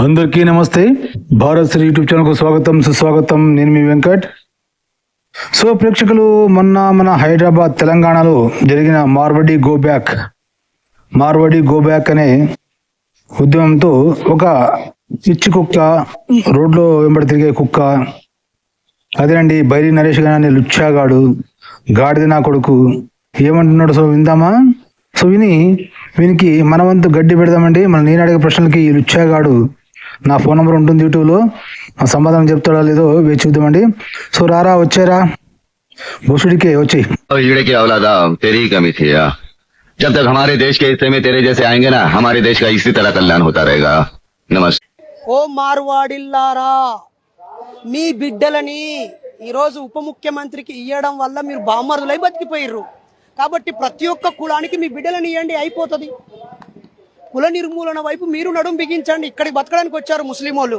అందరికీ నమస్తే. భారత్ శ్రీ యూట్యూబ్ ఛానల్కు స్వాగతం సుస్వాగతం. నేను మీ వెంకట్. సో ప్రేక్షకులు మొన్న మన హైదరాబాద్ తెలంగాణలో జరిగిన Marwadi go back Marwadi go back అనే ఉద్యమంతో ఒక పిచ్చి కుక్క రోడ్లో వెంబడి తిరిగే కుక్క అదేనండి బైరి నరేష్ గారు లుచ్చాగాడు గాడిద నా కొడుకు. ఏమంటున్నాడు సో విందామా? సో విని వీనికి మనవంతు గడ్డి పెడదామండి. మన నేను అడిగే ప్రశ్నలకి ఈ లుచ్చాగాడు నా ఫోన్ నెంబర్ ఉంటుంది యూట్యూబ్లో ఆ సమాధానం చెప్తాడా లేదో వేచి చూద్దామండి సో రారా వచ్చారా బొసుడికే వచ్చి और हीड़े की औलादा तेरी ही कमी थी यार जब तक हमारे देश के हिस्से में तेरे जैसे आएंगे ना हमारे देश का इसी तरह कल्याण होता रहेगा नमस्ते ఓ మార్వాడిల్లారా మీ బిడ్డలని ఈరోజు ఉప ముఖ్యమంత్రికి ఇవ్వడం వల్ల మీరు బామ్మరులై బతికిపోయిర్రు కాబట్టి ప్రతి ఒక్క కులానికి మీ బిడ్డలని ఇవ్వండి అయిపోతుంది కుల నిర్మూలన వైపు మీరు నడుం బిగించండి. ఇక్కడికి బతకడానికి వచ్చారు ముస్లిం వాళ్ళు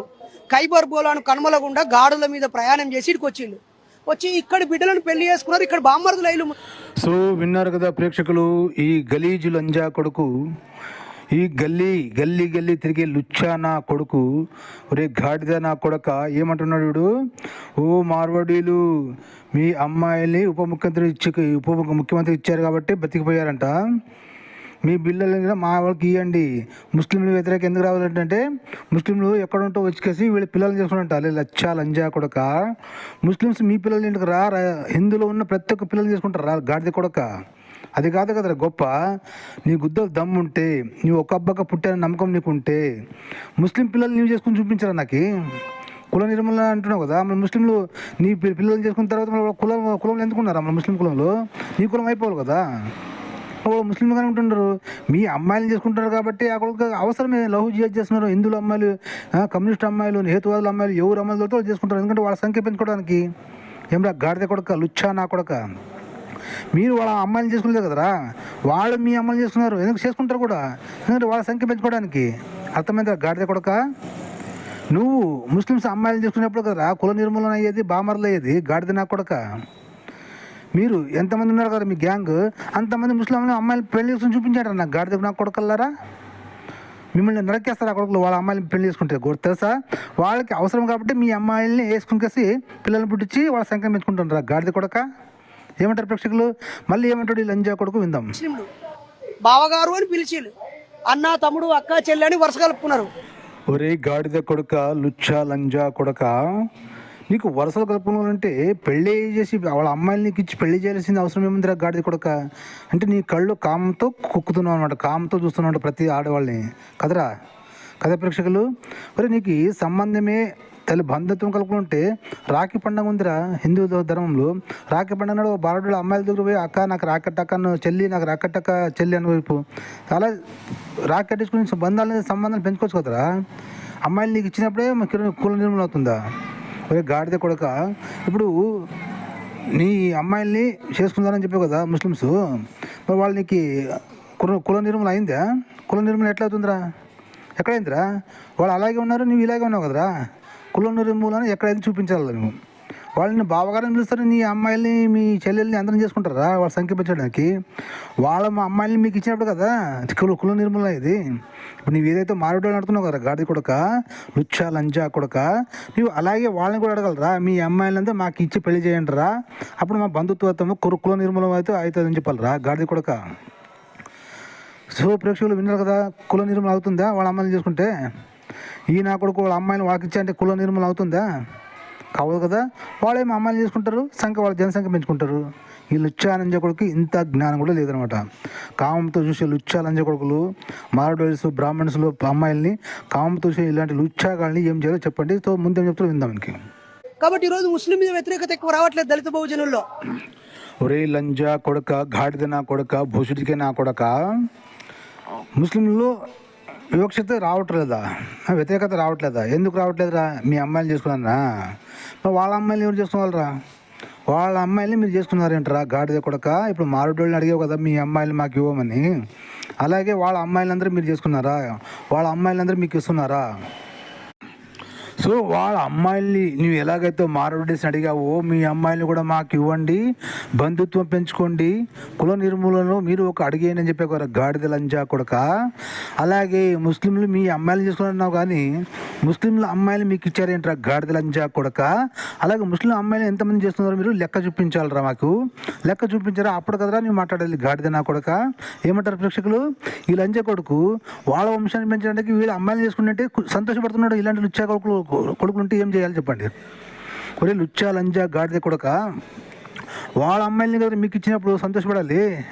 ఖైబర్ బోలాను కనుమలగుండా గాడుల మీద ప్రయాణం చేసి ఇక్కడికి వచ్చిండు. వచ్చి ఇక్కడ బిడ్డలను పెళ్ళి చేసుకున్నారు. ఇక్కడ బామ్మరులైలు సో విన్నారు కదా ప్రేక్షకులు ఈ గలీజు లంజా కొడుకు ఈ గల్లీ గల్లీ గల్లీ తిరిగే లుచ్చా నా కొడుకు ఒరే గాడిద నా కొడక ఏమంటున్నాడు వీడు? ఓ మార్వాడీలు మీ అమ్మాయిల్ని ఉప ముఖ్యమంత్రి ఇచ్చి ఉప ముఖ్యమంత్రి ఇచ్చారు కాబట్టి బతికిపోయారంట. మీ బిల్లులు కూడా మా వాళ్ళకి ఇవ్వండి ముస్లింలు వ్యతిరేక ఎందుకు రావాలంటే ముస్లింలు ఎక్కడ ఉంటో వచ్చేసి వీళ్ళ పిల్లల్ని చేసుకుంటారు అలే లచ్చా లంజా కొడక. ముస్లిమ్స్ మీ పిల్లలు ఇంటికి రా రా- ఉన్న ప్రతి ఒక్క పిల్లల్ని చేసుకుంటారు. రా గాడిద కొడక. అది కాదు కదరా గొప్ప. నీ గుద్దలు దమ్ముంటే నీ ఒక అబ్బక పుట్టాన నమ్మకం నీకుంటే ముస్లిం పిల్లలు నీవు చేసుకుని చూపించరా నాకు? కుల నిర్మూలన అంటున్నావు కదా మన ముస్లింలు నీ పి- పిల్లలు చేసుకున్న తర్వాత మన కులం కులంలో ఎందుకున్నారా మన ముస్లిం కులంలో నీ కులం అయిపోవాలి కదా. ఓ ముస్లింలుగానే ఉంటున్నారు మీ అమ్మాయిలు చేసుకుంటారు కాబట్టి అక్కడికి అవసరమే. లవ్ జియాజ్ చేస్తున్నారు. హిందువుల అమ్మాయిలు కమ్యూనిస్ట్ అమ్మాయిలు హేతువాదుల అమ్మాయిలు ఎవరు అమ్మాయిలతో వాళ్ళు చేసుకుంటారు. ఎందుకంటే వాళ్ళ సంఖ్య పెంచుకోవడానికి. ఏమరా గాడిద కొడక లుచ్చా నా కొడక. మీరు వాళ్ళ అమ్మాయిలు చేసుకునేదే కదరా? వాళ్ళు మీ అమ్మాయిలు చేసుకున్నారు ఎందుకు చేసుకుంటారు కూడా? ఎందుకంటే వాళ్ళ సంఖ్య పెంచుకోవడానికి. అర్థమైందా గాడిద కొడక? నువ్వు ముస్లిమ్స్ అమ్మాయిలు చేసుకునేప్పుడు కదరా కుల నిర్మూలన అయ్యేది బామర్లు అయ్యేది గాడిద నా కొడక. మీరు ఎంతమంది ఉన్నారు కదా మీ గ్యాంగ్? అంతమంది ముస్లింలు అమ్మాయిలు పెళ్ళి చేసుకుని చూపించారు? నాకు గాడిద నాకు కొడకల్లారా? మిమ్మల్ని నరకేస్తారు ఆ కొడుకులు? వాళ్ళ అమ్మాయిని పెళ్ళి చేసుకుంటే గుర్తు తెలుసా? వాళ్ళకి అవసరం కాబట్టి మీ అమ్మాయిల్ని వేసుకునికేసి పిల్లల్ని పుట్టించి వాళ్ళ సంఖ్య పెంచుకుంటున్నారు గాడిద కొడక? ఏమంటారు ప్రేక్షకులు? మళ్ళీ ఏమంటాడు ఈ లంజా కొడుకు? విందాం. ముస్లింలు. బావగారు అని పిలిచిలు. అన్న తమ్ముడు అక్క చెల్లి అని వరుస కలుపుకున్నారు. ఒరే గాడిద కొడుక లుచ్చా లంజా కొడక నీకు వరుసలు కలుపుకోవాలంటే పెళ్ళి చేసి వాళ్ళ అమ్మాయిని నీకు ఇచ్చి పెళ్ళి చేయాల్సిన అవసరం ఏముందిరా గాడిది కొడక? అంటే నీ కళ్ళు కామంతో కుక్కుతున్నావు అనమాట కామంతో చూస్తున్నావు ప్రతి ఆడవాళ్ళని. కదరా? కథ ప్రేక్షకులు? మరి నీకు ఈ సంబంధమే తల్లి బంధుత్వం కలుపుకుంటే రాఖీ పండుగ ఉందిరా హిందూ ధర్మంలో. రాఖీ పండుగ నాడు బారుడు అమ్మాయిల దగ్గర పోయి అక్క నాకు రాకట్టక్క చెల్లి నాకు రాకట్టక్క చెల్లి అని వైపు. అలా రాఖీ కట్టించుకుని బంధాలు సంబంధాలు పెంచుకోవచ్చు కదరా? అమ్మాయిలు నీకు ఇచ్చినప్పుడే మా కుల కుల నిర్మూలన అవుతుందా? ఒరే గాడిద కొడక ఇప్పుడు నీ అమ్మాయిల్ని చేసుకుందానని చెప్పావు కదా ముస్లిమ్స్. మరి వాళ్ళు నీకు కుల కుల నిర్మూలన అయిందా? కుల నిర్మూలన ఎట్లా అవుతుందిరా? ఎక్కడైందిరా? వాళ్ళు అలాగే ఉన్నారు నువ్వు ఇలాగే ఉన్నావు కదరా? కుల నిర్మూలన ఎక్కడైంది చూపించాలి నువ్వు. వాళ్ళని బావగారిని పిలుస్తారు నీ అమ్మాయిల్ని మీ చెల్లెల్ని అందరం చేసుకుంటారా? వాళ్ళ సంఖ్య పెంచడానికి. వాళ్ళ మా అమ్మాయిల్ని మీకు ఇచ్చినప్పుడు కదా కుల కుల నిర్మూలన ఇది. ఇప్పుడు నువ్వు ఏదైతే మారేటోళ్ళు నడుతున్నావు కదా గాడి కొడక లుచ్చా లంజా కొడక నువ్వు అలాగే వాళ్ళని కూడా అడగలరా? మీ అమ్మాయిలంతా మాకు ఇచ్చి పెళ్ళి చేయండి రా అప్పుడు మా బంధుత్వత్వం కుల కుల నిర్మూలన అయితే అవుతుందని చెప్పాలరా గాడిది కొడక? సో ప్రేక్షకులు విన్నారు కదా కుల నిర్మూలన అవుతుందా వాళ్ళ అమ్మాయిని చేసుకుంటే? ఈ నా కొడుకు వాళ్ళ అమ్మాయిని వాళ్ళకి ఇచ్చా అంటే కుల నిర్మూలన అవుతుందా? కావదు కదా? వాళ్ళేమో అమ్మాయిలు చేసుకుంటారు సంఖ్య వాళ్ళ జనసంఖ్య పెంచుకుంటారు. ఈ లుచ్చా లంజ కొడుకు ఇంత జ్ఞానం కూడా లేదనమాట. కామంతో చూసే లుచ్చా లంజ కొడుకులు మారడోల్స్ బ్రాహ్మణ్స్లో అమ్మాయిల్ని కామంతో చూసే ఇలాంటి లుచ్చాగాళ్ళని ఏం చేయాలో చెప్పండి. సో ముందేం చెప్తారో విందాం మనకి. కాబట్టి ఈరోజు ముస్లిం మీద వ్యతిరేకత ఎక్కువ రావట్లేదు దళిత బహుజనుల్లో. ఒరే లంజా కొడక గాడిద నా కొడక భూషుడికే నా కొడక. ముస్లింలు వివక్షత రావట్లేదా? వ్యతిరేకత రావట్లేదా? ఎందుకు రావట్లేదురా? మీ అమ్మాయిలు చేసుకున్నారా? వాళ్ళ అమ్మాయిలు ఎవరు చేసుకోవాలరా? వాళ్ళ అమ్మాయిల్ని మీరు చేసుకున్నారేంటరా? గాడిద కొడక ఇప్పుడు మారుడోళ్ళని అడిగావు కదా మీ అమ్మాయిలు మాకు ఇవ్వమని. అలాగే వాళ్ళ అమ్మాయిలందరూ మీరు చేసుకున్నారా? వాళ్ళ అమ్మాయిలందరూ మీకు ఇస్తున్నారా? సో వాళ్ళ అమ్మాయిల్ని నువ్వు ఎలాగైతే మారవడేసి అడిగావో మీ అమ్మాయిల్ని కూడా మాకు ఇవ్వండి బంధుత్వం పెంచుకోండి కుల నిర్మూలనలో మీరు ఒక అడిగేయని చెప్పి చెప్పే గాడిద లంజా కొడక. అలాగే ముస్లింలు మీ అమ్మాయిలు చేసుకున్నావు కానీ ముస్లింల అమ్మాయిలు మీకు ఇచ్చారేంట్రా గాడిద లంజా కొడక? అలాగే ముస్లిం అమ్మాయిలు ఎంతమంది చేస్తున్నారో మీరు? లెక్క చూపించాలరా మాకు? లెక్క చూపించారా? అప్పుడు కదరా నువ్వు మాట్లాడాలి గాడిద నా కొడక? ఏమంటారు ప్రేక్షకులు? ఈ లంజా కొడుకు వాళ్ళ వంశాన్ని పెంచడానికి వీళ్ళ అమ్మాయిలు చేసుకుంటే సంతోషపడుతున్నాడు ఇలాంటి లుచ్చా కొడుకులు కొడుకులు ఉంటే ఏం చేయాలి చెప్పండి? ఒరే లుచ్చా లంజా గాడిద కొడక వాళ్ళ అమ్మాయిలని కదా మీకు ఇచ్చినప్పుడు సంతోషపడాలి?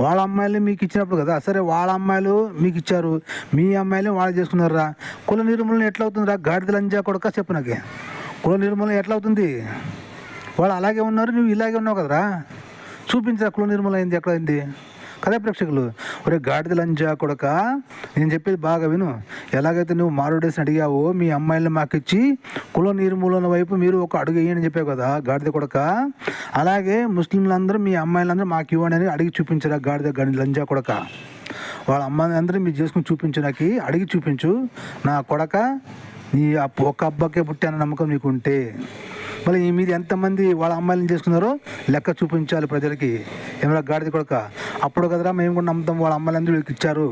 వాళ్ళ అమ్మాయిలు మీకు ఇచ్చినప్పుడు కదా? సరే వాళ్ళ అమ్మాయిలు మీకు ఇచ్చారు. మీ అమ్మాయిలు వాళ్ళు చేసుకున్నారా కుల నిర్మూలన ఎట్లా అవుతుందిరా? గాడిద లంజా కొడక చెప్పు నాకు. కుల నిర్మూలన ఎట్లా అవుతుంది? వాళ్ళు అలాగే ఉన్నారు నువ్వు ఇలాగే ఉన్నావు కదరా? చూపించరా కుల నిర్మూలన అయింది ఎక్కడైంది కథ ప్రేక్షకులు ఒరే గాడిద లంజా కొడక నేను చెప్పేది బాగా విను. ఎలాగైతే నువ్వు మారుడేసి అడిగావో మీ అమ్మాయిలను మాకు ఇచ్చి కుల నిర్మూలన వైపు మీరు ఒక అడుగు వేయని చెప్పావు కదా గాడిద కొడక. అలాగే ముస్లింలందరూ మీ అమ్మాయిలందరూ మాకు ఇవ్వండి అని అడిగి చూపించరా గాడిద గాడి లంజా కొడక. వాళ్ళ అమ్మాయి అందరూ మీరు చేసుకుని చూపించు నాకు అడిగి చూపించు. నా కొడక నీ ఆ ఒక్క అబ్బాకే పుట్టాన నమ్మకం నీకుంటే మళ్ళీ ఈ మీద ఎంతమంది వాళ్ళ అమ్మాయిలను చేసుకున్నారో లెక్క చూపించాలి ప్రజలకి. ఏమైనా గాడిద కొడక. అప్పుడు కదరా మేము కూడా నమ్ముతాం వాళ్ళ అమ్మాయిలందరూ వీళ్ళకి ఇచ్చారు.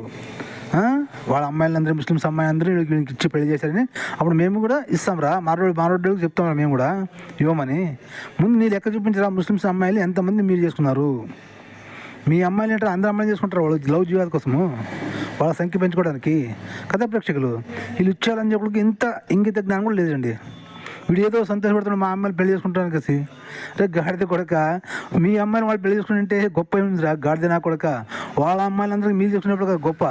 వాళ్ళ అమ్మాయిలందరూ ముస్లిమ్స్ అమ్మాయిలందరూ వీళ్ళకి వీళ్ళకి ఇచ్చి పెళ్ళి చేశారని అప్పుడు మేము కూడా ఇస్తాం రా. మారోడు మారోడ్డుకి చెప్తాం మేము కూడా. ఇవ్వమని. ముందు నీ లెక్క చూపించరా ముస్లిమ్స్ అమ్మాయిలు ఎంతమంది మీరు చేసుకున్నారు? మీ అమ్మాయిలు అంటే అందరు అమ్మాయిలు చేసుకుంటారు వాళ్ళు లవ్ జీవాల కోసము? వాళ్ళ సంఖ్య పెంచుకోవడానికి. కథా ప్రేక్షకులు వీళ్ళు ఇచ్చారని చెప్పడానికి ఇంత ఇంగిత జ్ఞానం కూడా లేదండి. వీడు ఏదో సంతోషపడుతున్నాడు మా అమ్మాయిని పెళ్ళి చేసుకుంటాను కసి రే గాడిద కొడక మీ అమ్మాయిని వాళ్ళు పెళ్ళి చేసుకుంటే గొప్ప ఏమిరా గాడిద నా కొడక? వాళ్ళ అమ్మాయిలందరికీ మీరు చేసుకున్నప్పుడు కదా గొప్ప?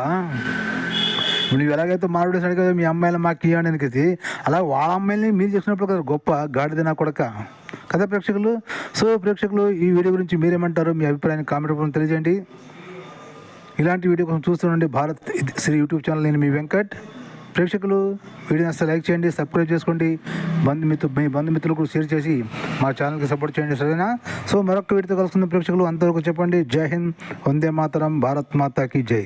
నువ్వు ఎలాగైతే మారుడు కదా మీ అమ్మాయిలు మాకు ఇవ్వండి అలా వాళ్ళ అమ్మాయిని మీరు చేసినప్పుడు కదా గొప్ప గాడిద నా కొడక. కదా ప్రేక్షకులు? సో ప్రేక్షకులు ఈ వీడియో గురించి మీరేమంటారు మీ అభిప్రాయాన్ని కామెంట్ రూపంలో తెలియజేయండి. ఇలాంటి వీడియో కోసం చూస్తుండండి భారత్ శ్రీ యూట్యూబ్ ఛానల్. నేను మీ వెంకట్. ప్రేక్షకులు వీడియోని అసలు లైక్ చేయండి సబ్స్క్రైబ్ చేసుకోండి. బంధుమిత్రు మీ బంధుమిత్రులకు షేర్ చేసి మా ఛానల్కి సపోర్ట్ చేయండి సరేనా? సో మరొక వీడితో కలుస్తున్న ప్రేక్షకులు. అంతవరకు చెప్పండి. జై హింద్. వందే మాతరం. భారత్ మాతాకి జై.